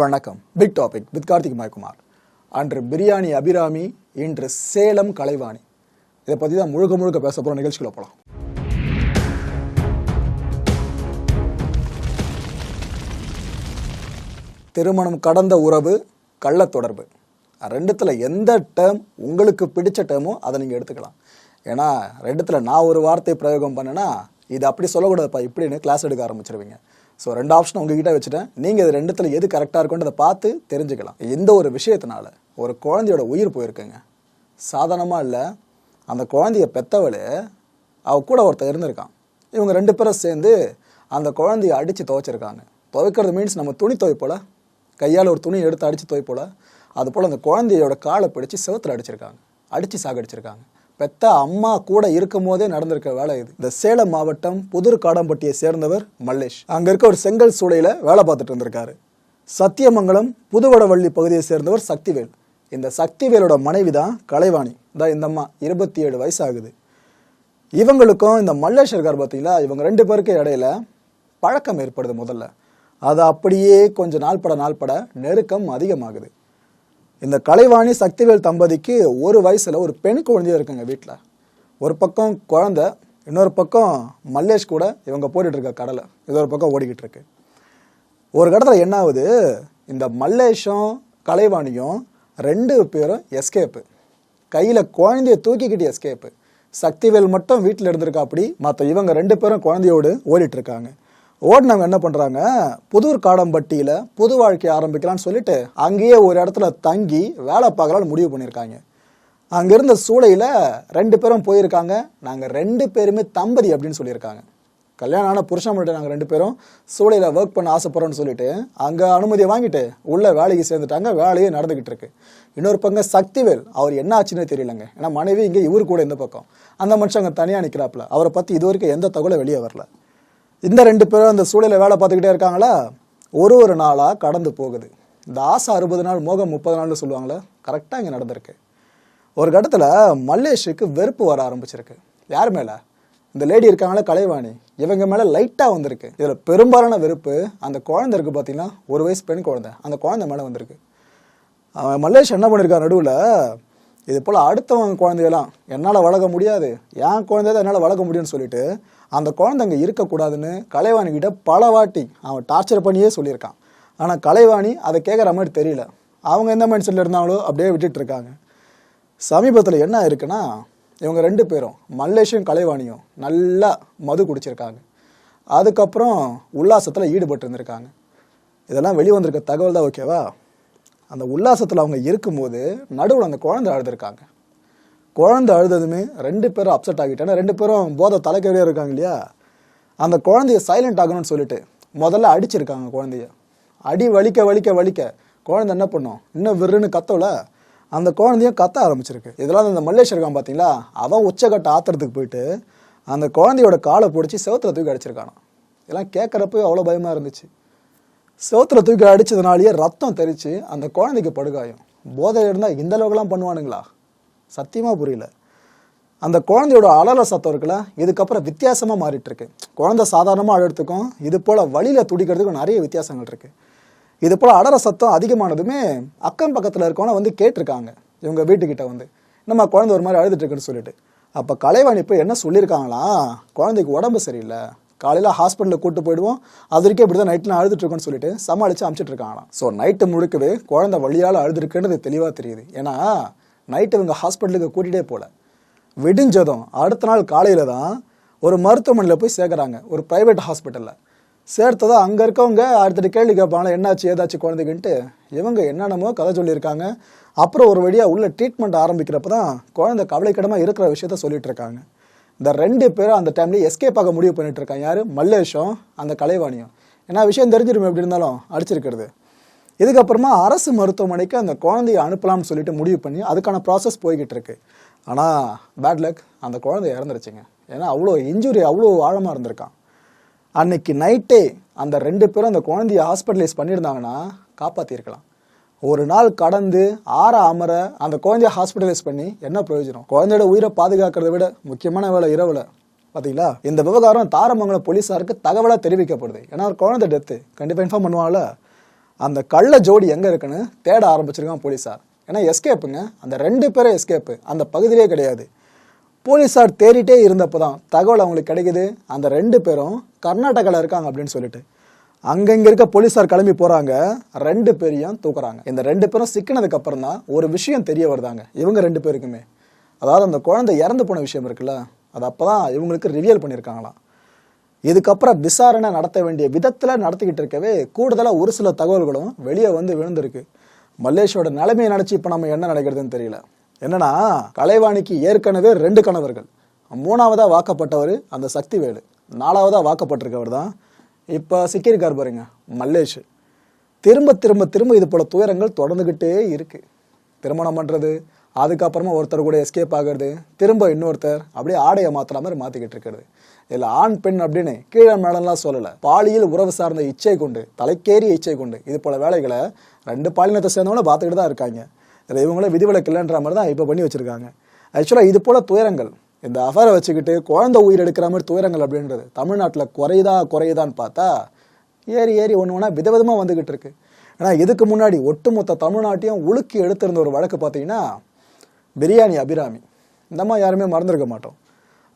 வணக்கம். Big topic with Karthik மாய்குமார். அன்று பிரியாணி அபிராமி இன்று சேலம் கலைவாணி. இதை பற்றி தான் முழுக்க முழுக்க பேச போகிற நிகழ்ச்சிக்குள்ள போகலாம் திருமணம் கடந்த உறவு கள்ள தொடர்பு. ரெண்டுத்தில் எந்த டேர்ம் உங்களுக்கு பிடிச்ச டேர்மோ அதை நீங்கள் எடுத்துக்கலாம். ஏன்னா ரெண்டுத்தில் நான் ஒரு வார்த்தை பிரயோகம் பண்ணேன்னா இது அப்படி சொல்லக்கூடாதுப்பா இப்படின்னு கிளாஸ் எடுக்க ஆரம்பிச்சிருவீங்க. ஸோ ரெண்டு ஆப்ஷன் உங்ககிட்ட வச்சுட்டேன். நீங்கள் இது ரெண்டுத்தில் எது கரெக்டாக இருக்குன்றதை பார்த்து தெரிஞ்சுக்கலாம். எந்த ஒரு விஷயத்தினால? ஒரு குழந்தையோட உயிர் போயிருக்குங்க. சாதாரணமாக இல்லை. அந்த குழந்தைய பெற்றவளே அவ கூட ஒருத்தர் இருந்திருக்கான். இவங்க ரெண்டு பேரும் சேர்ந்து அந்த குழந்தைய அடித்து துவைச்சிருக்காங்க. துவைக்கிறது மீன்ஸ் நம்ம துணி துவைப்போல. கையால் ஒரு துணி எடுத்து அடித்து துவைப்போல. அது போல் அந்த குழந்தையோட காலை பிடிச்சி செவுத்துல அடிச்சிருக்காங்க. அடித்து சாகடிச்சிருக்காங்க. பெத்த அம்மா கூட இருக்கும் போதே நடந்திருக்க வேலை இது. இந்த சேலம் மாவட்டம் புதூர் காடம்பட்டியை சேர்ந்தவர் மல்லேஷ். அங்க இருக்க ஒரு செங்கல் சூளையில வேலை பார்த்துட்டு இருந்திருக்காரு சத்தியமங்கலம் புதுவடவள்ளி பகுதியை சேர்ந்தவர் சக்திவேல். இந்த சக்திவேலோட மனைவி தான் கலைவாணி. தான் இந்த அம்மா இருபத்தி ஏழு வயசு ஆகுது இவங்களுக்கும் இந்த மல்லேஷ் இருக்கார் பார்த்தீங்களா இவங்க ரெண்டு பேருக்கு இடையில பழக்கம் ஏற்படுது முதல்ல. அது அப்படியே கொஞ்சம் நாள்பட நாள்பட நெருக்கம் அதிகமாகுது. இந்த கலைவாணி சக்திவேல் தம்பதிக்கு ஒரு வயசுல ஒரு பெண் குழந்தையும் இருக்குங்க வீட்டில் ஒரு பக்கம் குழந்த இன்னொரு பக்கம் மல்லேஷ் கூட இவங்க போட்டுட்டு இருக்க கடலை. இது ஒரு பக்கம் ஓடிக்கிட்டு இருக்கு. ஒரு கடத்தில் என்ன ஆகுது? இந்த மல்லேஷும் கலைவாணியும் ரெண்டு பேரும் எஸ்கேப்பு கையில் குழந்தைய தூக்கிக்கிட்டு எஸ்கேப்பு சக்திவேல் மட்டும் வீட்டில் இருந்திருக்கா அப்படி மற்ற இவங்க ரெண்டு பேரும் குழந்தையோடு ஓடிட்டு இருக்காங்க. ஓடினவங்க என்ன பண்ணுறாங்க புதூர் காடம்பட்டியில் புது வாழ்க்கையை ஆரம்பிக்கலாம்னு சொல்லிட்டு அங்கேயே ஒரு இடத்துல தங்கி வேலை பார்க்கலாம்னு முடிவு பண்ணியிருக்காங்க. அங்கே இருந்த சூளையில் ரெண்டு பேரும் போயிருக்காங்க. நாங்கள் ரெண்டு பேருமே தம்பதி அப்படின்னு சொல்லியிருக்காங்க. கல்யாணம் ஆன புருஷன் மட்டும் நாங்கள் ரெண்டு பேரும் சூளையில் ஒர்க் பண்ண ஆசைப்படுறோம்னு சொல்லிட்டு அங்கே அனுமதியை வாங்கிட்டு உள்ளே வேலைக்கு சேர்ந்துட்டாங்க. வேலையே நடந்துக்கிட்டு இருக்கு. இன்னொரு பக்கம் சக்திவேல் அவர் என்ன ஆச்சுன்னே தெரியலங்க. ஏன்னா மனைவி இங்கே இவர் கூட இந்த பக்கம். அந்த மனுஷன் அங்கே தனியாக நிற்கிறாப்புல அவரை பற்றி இது வரைக்கும் எந்த தகவலும் வெளியே வரல. இந்த ரெண்டு பேரும் அந்த சூழலில் வேலை பார்த்துக்கிட்டே இருக்காங்களா? ஒரு ஒரு நாளாக கடந்து போகுது. இந்த ஆசை அறுபது நாள் மோகம் முப்பது நாள்னு சொல்லுவாங்களே கரெக்டாக இங்கே நடந்திருக்கு. ஒரு கட்டத்தில் மல்லேஷுக்கு வெறுப்பு வர ஆரம்பிச்சிருக்கு. யார் மேலே? இந்த லேடி இருக்காங்களே கலைவாணி. இவங்க மேலே லைட்டாக வந்திருக்கு. இதில் பெரும்பாலான வெறுப்பு அந்த குழந்தை இருக்குது பார்த்தீங்கன்னா ஒரு வயசு பெண் குழந்தை. அந்த குழந்தை மேலே வந்திருக்கு. அவன் மல்லேஷ் என்ன பண்ணியிருக்கான் நடுவில்? இது போல் அடுத்தவங்க குழந்தையெல்லாம் என்னால் வளர்க்க முடியாது. என் குழந்தைய தான் என்னால் வளர்க்க முடியும்னு சொல்லிட்டு அந்த குழந்தைங்க இருக்கக்கூடாதுன்னு கலைவாணி கிட்ட பல வாட்டி அவன் டார்ச்சர் பண்ணியே சொல்லியிருக்கான். ஆனால் கலைவாணி அதை கேட்குற மாதிரி தெரியல. அவங்க எந்த மைண்ட் செட்டில் இருந்தாங்களோ அப்படியே விட்டுட்டு இருக்காங்க. சமீபத்தில் என்ன இருக்குன்னா இவங்க ரெண்டு பேரும் மல்லேஷும் கலைவாணியும் நல்லா மது குடிச்சிருக்காங்க. அதுக்கப்புறம் உல்லாசத்தில் ஈடுபட்டு இருந்திருக்காங்க. இதெல்லாம் வெளிவந்திருக்க தகவல் தான் ஓகேவா அந்த உல்லாசத்தில் அவங்க இருக்கும்போது நடுவில் அந்த குழந்தை அழுதுருக்காங்க. குழந்தை அழுததுமே ரெண்டு பேரும் அப்செட் ஆகிட்டேன்னா ரெண்டு பேரும் போதை தலைக்கறியாக இருக்காங்க இல்லையா? அந்த குழந்தைய சைலண்ட் ஆகணும்னு சொல்லிட்டு முதல்ல அடிச்சிருக்காங்க குழந்தைய. அடி வலிக்க வலிக்க வலிக்க. குழந்தை என்ன பண்ணும்? இன்னும் விருன்னு கத்தோல அந்த குழந்தையும் கத்த ஆரம்பிச்சிருக்கு. இதெல்லாம் இந்த மல்லேஷ் இருக்கான் பார்த்தீங்களா அவன் உச்சக்கட்ட ஆத்துறதுக்கு போயிட்டு அந்த குழந்தையோட காலை பிடிச்சி செவத்துல தூக்கி அடிச்சிருக்கானான் இதெல்லாம் கேட்குறப்ப அவ்வளோ பயமாக இருந்துச்சு. செவத்துல தூக்கி அடித்ததுனாலேயே ரத்தம் தெரிச்சு அந்த குழந்தைக்கு படுகாயம். போதை இருந்தால் இந்த அளவுக்குலாம் பண்ணுவானுங்களா? சத்தியமாக புரியல. அந்த குழந்தையோட அலற சத்தம் இருக்குல்ல இதுக்கப்புறம் வித்தியாசமாக மாறிட்டு இருக்கு குழந்தை சாதாரணமாக அழுகிறதுக்கும் இது போல் வழியில் துடிக்கிறதுக்கும் நிறைய வித்தியாசங்கள் இருக்கு. இது போல் அலற சத்தம் அதிகமானதுமே அக்கம் பக்கத்தில் இருக்கவன வந்து கேட்டிருக்காங்க. இவங்க வீட்டுக்கிட்ட வந்து நம்ம குழந்தை ஒரு மாதிரி அழுதுட்டுருக்குன்னு சொல்லிட்டு. அப்போ கலைவாணி போய் என்ன சொல்லியிருக்காங்களா? குழந்தைக்கு உடம்பு சரியில்லை. காலையில் ஹாஸ்பிட்டலில் கூட்டு போயிடுவோம். அது வரைக்கும் இப்படி தான் நைட்டில் அழுதுட்டுருக்குன்னு சொல்லிட்டு சமாளித்து அமுச்சிட்ருக்காங்களாம் ஸோ நைட்டு முழுக்கவே குழந்தை வழியால் அழுதுருக்குன்றது தெளிவாக தெரியுது. ஏன்னா நைட்டு இவங்க ஹாஸ்பிட்டலுக்கு கூட்டிகிட்டே போகல. விடிஞ்சதும் அடுத்த நாள் காலையில் தான் ஒரு மருத்துவமனையில் போய் சேர்க்குறாங்க ஒரு ப்ரைவேட் ஹாஸ்பிட்டலில் சேர்த்ததும் அங்கே இருக்கவங்க அடுத்தது கேள்வி கேட்பாங்களா என்னாச்சு ஏதாச்சும் குழந்தைக்குன்ட்டு. இவங்க என்னென்னமோ கதை சொல்லியிருக்காங்க. அப்புறம் ஒரு வழியாக உள்ள ட்ரீட்மெண்ட் ஆரம்பிக்கிறப்ப தான் குழந்தை கவலைக்கிடமாக இருக்கிற விஷயத்த சொல்லிட்டு இருக்காங்க இந்த ரெண்டு பேரும் அந்த டைம்லேயே எஸ்கேப் ஆக முடிவு பண்ணிட்டு இருக்காங்க யார்? மல்லேஷும் அந்த கலைவாணியும். ஏன்னா விஷயம் தெரிஞ்சிருமே எப்படி இருந்தாலும் அடிச்சிருக்கிறது. இதுக்கப்புறமா அரசு மருத்துவமனைக்கு அந்த குழந்தைய அனுப்பலாம்னு சொல்லிட்டு முடிவு பண்ணி அதுக்கான ப்ராசஸ் போய்கிட்டு இருக்கு. ஆனால் பேட் லக் அந்த குழந்தை இறந்துருச்சுங்க. ஏன்னா அவ்வளோ இன்ஜுரி அவ்வளோ ஆழமாக இருந்திருக்கான். அன்னைக்கு நைட்டே அந்த ரெண்டு பேரும் அந்த குழந்தைய ஹாஸ்பிட்டலைஸ் பண்ணியிருந்தாங்கன்னா காப்பாற்றிருக்கலாம் ஒரு நாள் கடந்து ஆற அமர அந்த குழந்தைய ஹாஸ்பிட்டலைஸ் பண்ணி என்ன பிரயோஜனம்? குழந்தையோட உயிரை பாதுகாக்கிறத விட முக்கியமான வேலை இரவில். பார்த்தீங்களா இந்த விவகாரம் தாரமங்கலம் போலீஸாருக்கு தகவலாக தெரிவிக்கப்படுது. ஏன்னா ஒரு குழந்தை டெத்து கண்டிப்பாக இன்ஃபார்ம் பண்ணுவாங்கல்ல. அந்த கள்ள ஜோடி எங்கே இருக்குன்னு தேட ஆரம்பிச்சிருக்கான் போலீஸார். ஏன்னா எஸ்கேப்புங்க அந்த ரெண்டு பேரும் எஸ்கேப்பு அந்த பகுதியிலே கிடையாது. போலீஸார் தேடிட்டே இருந்தப்போ தான் தகவல் அவங்களுக்கு கிடைக்குது. அந்த ரெண்டு பேரும் கர்நாடகாவில் இருக்காங்க அப்படின்னு சொல்லிட்டு. அங்கங்கே இருக்க போலீஸார் கிளம்பி போகிறாங்க ரெண்டு பேரையும் தூக்குறாங்க. இந்த ரெண்டு பேரும் சிக்கினதுக்கு அப்புறம் தான் ஒரு விஷயம் தெரிய வருதாங்க. இவங்க ரெண்டு பேருக்குமே. அதாவது அந்த குழந்தை இறந்து போன விஷயம் இருக்குல்ல அது அப்போ தான் இவங்களுக்கு ரிவியல் பண்ணியிருக்காங்களாம். இதுக்கப்புறம் விசாரணை நடத்த வேண்டிய விதத்தில் நடத்திக்கிட்டு இருக்கவே கூடுதலாக ஒரு சில தகவல்களும் வெளியே வந்து விழுந்திருக்கு. மல்லேஷோட நிலைமையை நினச்சி இப்போ நம்ம என்ன நடக்கிறதுன்னு தெரியல. என்னன்னா கலைவாணிக்கு ஏற்கனவே ரெண்டு கணவர்கள். மூணாவதா வாக்கப்பட்டவர் அந்த சக்திவேலு. நாலாவதா வாக்கப்பட்டிருக்கவர் தான். இப்போ சிக்கியிருக்கார் பாருங்க மல்லேஷ். திரும்ப திரும்ப திரும்ப இது போல துயரங்கள் தொடர்ந்துக்கிட்டே இருக்கு. திருமணம் பண்ணுறது அதுக்கப்புறமா ஒருத்தர் கூட எஸ்கேப் ஆகுறது திரும்ப இன்னொருத்தர் அப்படியே ஆடையை மாத்துற மாதிரி மாத்திக்கிட்டு இருக்கிறது. இதுல ஆண் பெண் அப்படின்னு கீழே மேடம்லாம் சொல்லல. பாலியல் உறவு சார்ந்த இச்சை கொண்டு தலைக்கேறிய இச்சை கொண்டு இது போல வேலைகளை ரெண்டு பாலினத்தை சேர்ந்தவங்களும் பார்த்துக்கிட்டு தான் இருக்காங்க. இதில் இவங்களும் விதிவிலக்கில்லைன்ற மாதிரி தான் இப்போ பண்ணி வச்சிருக்காங்க. ஆக்சுவலாக இது போல துயரங்கள். இந்த அஃபரை வச்சுக்கிட்டு குழந்தை உயிர் எடுக்கிற மாதிரி துயரங்கள் அப்படின்றது தமிழ்நாட்டில் குறையுதா குறையுதான்னு பார்த்தா ஏறி ஏறி ஒன்று ஒன்றா விதவிதமாக வந்துக்கிட்டு இருக்கு. ஏன்னா இதுக்கு முன்னாடி ஒட்டுமொத்த தமிழ்நாட்டையும் உலுக்கி எடுத்திருந்த ஒரு வழக்கு பார்த்தீங்கன்னா பிரியாணி அபிராமி. இந்த மாதிரி யாருமே மறந்துருக்க மாட்டோம்.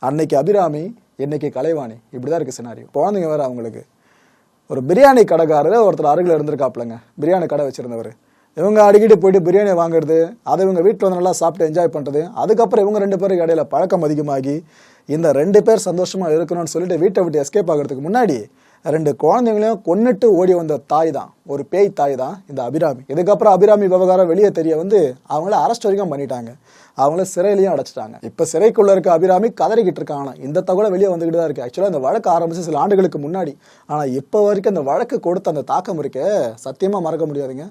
அன்னைக்கு அபிராமி இன்னைக்கு கலைவாணி. இப்படி தான் இருக்குது சினாரியோ குழந்தைங்க வேறு அவங்களுக்கு. ஒரு பிரியாணி கடைக்காரர் ஒருத்தர் அருகில் இருந்திருக்காப்லங்க பிரியாணி கடை வச்சுருந்தவர். இவங்க அடிக்கடி போயிட்டு பிரியாணி வாங்குறது அதை இவங்க வீட்டில் வந்து நல்லா சாப்பிட்டு என்ஜாய் பண்ணுறது அதுக்கப்புறம் இவங்க ரெண்டு பேருக்கு இடையில பழக்கம் அதிகமாகி இந்த ரெண்டு பேர் சந்தோஷமாக இருக்கணும்னு சொல்லிட்டு வீட்டை விட்டு எஸ்கேப் ஆகிறதுக்கு முன்னாடி ரெண்டு குழந்தைங்களையும் கொன்னுட்டு ஓடி வந்த தாய் தான் ஒரு பேய் தாய் தான் இந்த அபிராமி. இதுக்கப்புறம் அபிராமி விவகாரம் வெளியே தெரிய வந்து அவங்கள அரெஸ்ட் வரைக்கும் பண்ணிட்டாங்க. அவங்கள சிறையிலையும் அடைச்சிட்டாங்க. இப்போ சிறைக்குள்ளே இருக்க அபிராமி கதறிக்கிட்டு இருக்காங்க இந்த தகவலை வெளியே வந்துக்கிட்டு தான் இருக்கு. ஆக்சுவலாக இந்த வழக்கு ஆரம்பிச்சு சில ஆண்டுகளுக்கு முன்னாடி. ஆனால் இப்போ வரைக்கும் அந்த வழக்கு கொடுத்த அந்த தாக்கம் இருக்கே சத்தியமாக மறக்க முடியாதுங்க.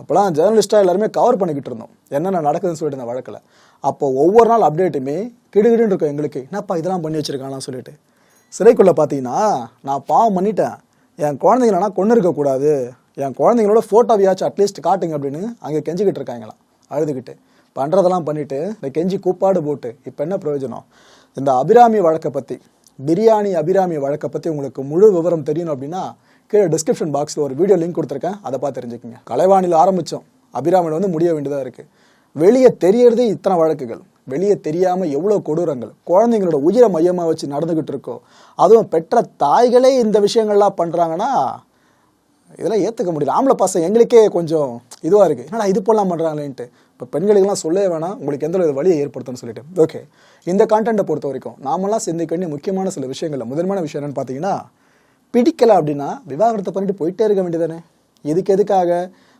அப்போலாம் ஜேர்னலிஸ்ட்டாக எல்லாருமே கவர் பண்ணிக்கிட்டு இருந்தோம். என்னென்ன நடக்குதுன்னு சொல்லிட்டு இந்த வழக்கில். அப்போ ஒவ்வொரு நாள் அப்டேட்டுமே கிடுகிடுன்னு இருக்கும் எங்களுக்கு. என்னப்பா இதெல்லாம் பண்ணி வச்சிருக்காங்களாம் சொல்லிட்டு. சிறைக்குள்ளே பார்த்தீங்கன்னா நான் பாவம் பண்ணிட்டேன். என் குழந்தைங்கள நான் கொண்டு இருக்கக்கூடாது என் குழந்தைங்களோட ஃபோட்டோவையாச்சும் அட்லீஸ்ட் காட்டுங்க அப்படின்னு அங்கே கெஞ்சிக்கிட்டு இருக்காங்களாம் அழுதுகிட்டு. பண்ணுறதெல்லாம் பண்ணிவிட்டு இந்த கெஞ்சி கூப்பாடு போட்டு இப்போ என்ன பிரயோஜனம்? இந்த அபிராமி வழக்கை பற்றி பிரியாணி அபிராமி வழக்கை பற்றி உங்களுக்கு முழு விவரம் தெரியணும் அப்படின்னா கீழே டிஸ்கிரிப்ஷன் பாக்ஸில் ஒரு வீடியோ லிங்க் கொடுத்துருக்கேன். அதை பார்த்து தெரிஞ்சுக்கங்க. கலைவாணியில் ஆரம்பித்தோம் அபிராமியில் வந்து முடிய வேண்டியதாக இருக்குது வெளியே தெரியறதே இத்தனை வழக்குகள். வெளியே தெரியாமல் எவ்வளோ கொடூரங்கள். குழந்தைங்களோட உயிரை மையமாக வச்சு நடந்துக்கிட்டு இருக்கோ அதுவும் பெற்ற தாய்களே இந்த விஷயங்கள்லாம் பண்ணுறாங்கன்னா இதெல்லாம் ஏற்றுக்க முடியல. ஆம்பளை பசங்க எங்களுக்கே கொஞ்சம் இதுவாக இருக்குது என்னடா இது போலாம் பண்ணுறாங்களேன்ட்டு இப்போ பெண்களுக்கெல்லாம் சொல்லவே வேணாம். உங்களுக்கு எந்த ஒரு வழியை ஏற்படுத்தும்னு சொல்லிட்டு. ஓகே இந்த கான்டென்ட்டை பொறுத்த வரைக்கும் நாமெல்லாம் சிந்திக்க வேண்டிய முக்கியமான சில விஷயங்கள்ல முதன்மையான விஷயம் என்னன்னு பார்த்தீங்கன்னா பிடிக்கல அப்படின்னா விவாகரத்தை பண்ணிட்டு போயிட்டே இருக்க வேண்டியதானே இதுக்கு எதுக்காக?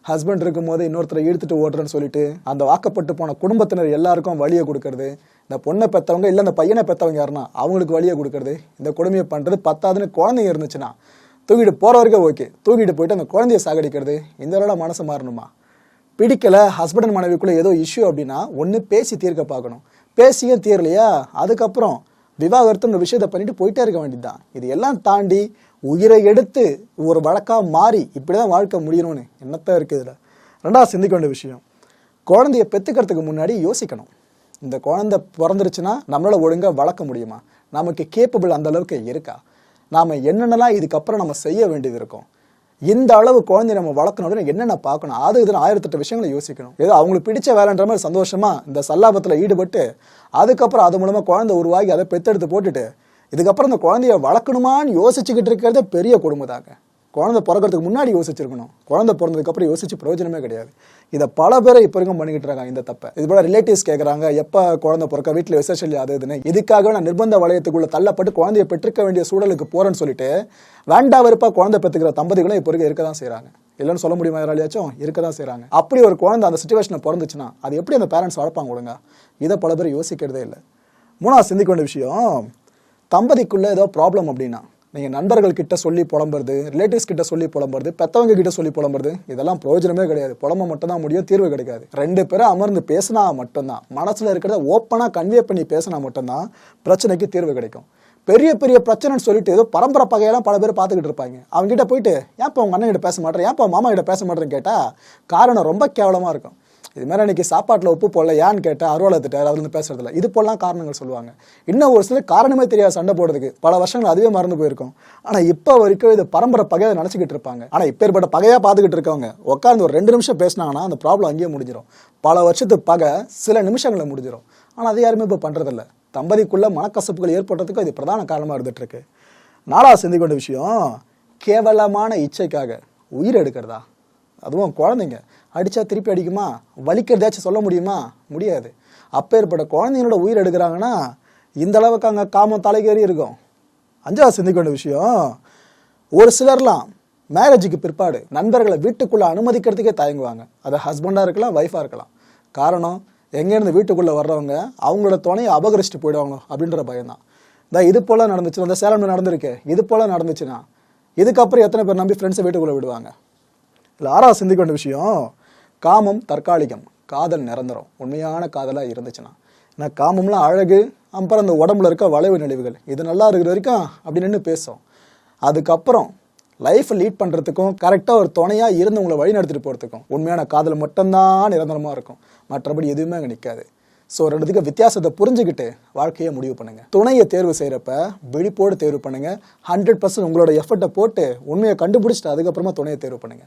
ஹஸ்பண்ட் இருக்கும்போது இன்னொருத்தரை இழுத்துட்டு ஓடுறேன்னு சொல்லிட்டு அந்த வாக்கப்பட்டு போன குடும்பத்தினர் எல்லாருக்கும் வழியை கொடுக்கறது. இந்த பொண்ணை பெற்றவங்க இல்லை அந்த பையனை பெற்றவங்க யாருன்னா அவங்களுக்கு வழியை கொடுக்கறது. இந்த கொடுமையை பண்ணுறது பத்தாதுன்னு குழந்தைங்க இருந்துச்சுன்னா தூக்கிட்டு போகிற வரைக்கும் ஓகே தூக்கிட்டு போயிட்டு அந்த குழந்தைய சாகடிக்கிறது. இந்த அளவில் மனசு மாறணுமா? பிடிக்கல ஹஸ்பண்ட் அண்ட் ஏதோ இஷ்யூ அப்படின்னா ஒன்று பேசி தீர்க்க பார்க்கணும். பேசியும் தீரலையா? அதுக்கப்புறம் விவாகரத்துன்னு விஷயத்தை பண்ணிட்டு போயிட்டே இருக்க வேண்டியதுதான். இது எல்லாம் தாண்டி உயிரை எடுத்து ஒரு வழக்காக மாறி இப்படிதான் வாழ்க்கை முடியணும்னு என்னத்தான் இருக்குது இதில். ரெண்டாவது சிந்திக்க வேண்டிய விஷயம். குழந்தைய பெற்றுக்கிறதுக்கு முன்னாடி யோசிக்கணும். இந்த குழந்தை பிறந்துருச்சுன்னா நம்மளால் ஒழுங்காக வளர்க்க முடியுமா? நமக்கு கேப்பபிள் அந்த அளவுக்கு இருக்கா? நாம் என்னென்னலாம் இதுக்கப்புறம் நம்ம செய்ய வேண்டியது இருக்கும்? இந்த அளவு குழந்தைய நம்ம வளர்க்கணும் என்னென்ன பார்க்கணும்? அது இதில் ஆயிரத்தெட்டு விஷயங்களை யோசிக்கணும். ஏதோ அவங்களுக்கு பிடிச்ச வேலைன்ற மாதிரி சந்தோஷமாக இந்த சல்லாபத்தில் ஈடுபட்டு அதுக்கப்புறம் அது மூலமாக குழந்தை உருவாகி அதை பெத்தெடுத்து போட்டுட்டு இதுக்கப்புறம் இந்த குழந்தைய வளர்க்கணுமான்னு யோசிச்சுக்கிட்டு இருக்கிறதே பெரிய கொடுமை தாங்க குழந்தை பிறக்கிறதுக்கு முன்னாடி யோசிச்சிருக்கணும். குழந்தை பிறந்ததுக்கப்புறம் யோசிச்சு பிரயோஜனமே கிடையாது. இதை பல பேரை இப்போ வரைக்கும் பண்ணிக்கிட்டு இருக்காங்க இந்த தப்பை. இது போல ரிலேட்டிவ்ஸ் கேட்குறாங்க எப்போ குழந்தை பிறக்க வீட்டில் விசேஷம் அது இதுன்னு. இதுக்காக நான் நிர்பந்த வளையத்துக்குள்ள தள்ளப்பட்டு குழந்தைய பெற்றுக்க வேண்டிய சூழலுக்கு போறேன்னு சொல்லிட்டு வேண்டா வெறுப்பாக குழந்தை பெற்றுக்கிற தம்பதிகளும் இப்போ இருக்க இருக்க தான் செய்கிறாங்க இல்லைன்னு சொல்ல முடியுமா யாராலையாச்சும்? இருக்க தான் செய்கிறாங்க அப்படி ஒரு குழந்தை அந்த சுச்சுவேஷனில் பிறந்துச்சுன்னா அது எப்படி அந்த பேரண்ட்ஸ் வளர்ப்பாங்க கொடுங்க இதை பல பேர் யோசிக்கிறதே இல்லை. மூணாவது சிந்திக்க வேண்டிய விஷயம் தம்பதிக்குள்ள ஏதோ ப்ராப்ளம் அப்படின்னா நீங்கள் நண்பர்கள் கிட்ட சொல்லி புலம்புறது ரிலேட்டிவ்ஸ் கிட்ட சொல்லி புலம்புறது பெத்தவங்க கிட்ட சொல்லி புலம்புறது இதெல்லாம் பிரயோஜனமே கிடையாது. புலம்ப மட்டும் தான் முடியும் தீர்வு கிடைக்காது. ரெண்டு பேரும் அமர்ந்து பேசினா மட்டும்தான். மனசுல இருக்கிறத ஓப்பனாக கன்வே பண்ணி பேசினா மட்டும்தான் பிரச்சனைக்கு தீர்வு கிடைக்கும். பெரிய பெரிய பிரச்சனைன்னு சொல்லிட்டு ஏதோ பரம்பரை பகையெல்லாம் பல பேர் பார்த்துக்கிட்டு இருப்பாங்க. அவங்ககிட்ட போயிட்டு ஏன்ப்பா உங்க அண்ணன் கிட்ட பேச மாட்டேன் ஏன்ப்பா மாமா கிட்ட பேச மாட்டேன்னு கேட்டா காரணம் ரொம்ப கேவலமா இருக்கும். இது மாதிரி அன்றைக்கி சாப்பாட்டில் உப்பு போடல ஏன்னு கேட்டால் அருவாளை திட்டார் அதுலேருந்து இருந்து இது போலாம் காரணங்கள் சொல்லுவாங்க. இன்னும் ஒரு சில காரணமே தெரியாது சண்டை போடுறதுக்கு பல வருஷங்கள் அதுவே மறந்து போயிருக்கும். ஆனால் இப்போ வரைக்கும் இது பரம்பரை பகையை நினச்சிக்கிட்டு இருப்பாங்க. ஆனால் இப்போ ஏற்பட்ட பகையாக பார்த்துக்கிட்டு இருக்கவங்க உட்காந்து ஒரு ரெண்டு நிமிஷம் பேசினாங்கன்னா அந்த ப்ராப்ளம் அங்கேயே முடிஞ்சிடும் பல வருஷத்துக்கு பகை சில நிமிஷங்களில் முடிஞ்சிடும் ஆனால் அது யாருமே இப்போ பண்ணுறதில்ல தம்பதிக்குள்ள மனக்கசப்புகள் ஏற்படுறதுக்கும் இது பிரதான காரணமாக இருந்துகிட்ருக்கு இருக்கு நாலாவது சிந்தி விஷயம் கேவலமான இச்சைக்காக உயிர் எடுக்கிறதா? அதுவும் குழந்தைங்க. அடித்தா திருப்பி அடிக்குமா? வலிக்கிறதாச்சும் சொல்ல முடியுமா? முடியாது. அப்போ ஏற்பட்ட குழந்தைங்களோட உயிர் எடுக்கிறாங்கன்னா இந்த அளவுக்கு அங்கே காமம் தலைக்கேறி இருக்கும். அஞ்சாவது சிந்திக்க வேண்டிய விஷயம் ஒரு சிலர்லாம் மேரேஜுக்கு பிற்பாடு நண்பர்களை வீட்டுக்குள்ளே அனுமதிக்கிறதுக்கே தயங்குவாங்க. அது ஹஸ்பண்டாக இருக்கலாம் ஒய்ஃபாக இருக்கலாம். காரணம் எங்கேருந்து வீட்டுக்குள்ளே வர்றவங்க அவங்களோட துணையை அபகரிச்சுட்டு போயிடுவாங்களோ அப்படின்ற பயம்தான். இந்த இது போல் நடந்துச்சு அந்த சேலம் நடந்திருக்கு இது போல் நடந்துச்சுன்னா இதுக்கப்புறம் எத்தனை பேர் நம்பி ஃப்ரெண்ட்ஸை வீட்டுக்குள்ளே விடுவாங்க? இதில் ஆறாவது சிந்திக்க வேண்டிய விஷயம் காமம் தற்காலிகம் காதல் நிரந்தரம். உண்மையான காதலாக இருந்துச்சுன்னா. ஏன்னா காமம்லாம் அழகு அப்புறம் அந்த உடம்புல இருக்க வளைவு நினைவுகள் இது நல்லா இருக்கிற வரைக்கும் அப்படி நின்று பேசும். அதுக்கப்புறம் லைஃப்பை லீட் பண்ணுறதுக்கும் கரெக்டாக ஒரு துணையாக இருந்து உங்களை வழி நடத்திட்டு போகிறதுக்கும் உண்மையான காதல் மட்டும்தான் நிரந்தரமாக இருக்கும். மற்றபடி எதுவுமே அங்கே நிற்காது ஸோ ரெண்டுத்துக்கு வித்தியாசத்தை புரிஞ்சுக்கிட்டு வாழ்க்கையை முடிவு பண்ணுங்கள் துணையை தேர்வு செய்கிறப்ப விழிப்போடு தேர்வு பண்ணுங்க. ஹண்ட்ரட் பர்சன்ட் உங்களோட எஃபர்ட்டை போட்டு உண்மையை கண்டுபிடிச்சிட்டு அதுக்கப்புறமா துணையை தேர்வு பண்ணுங்க.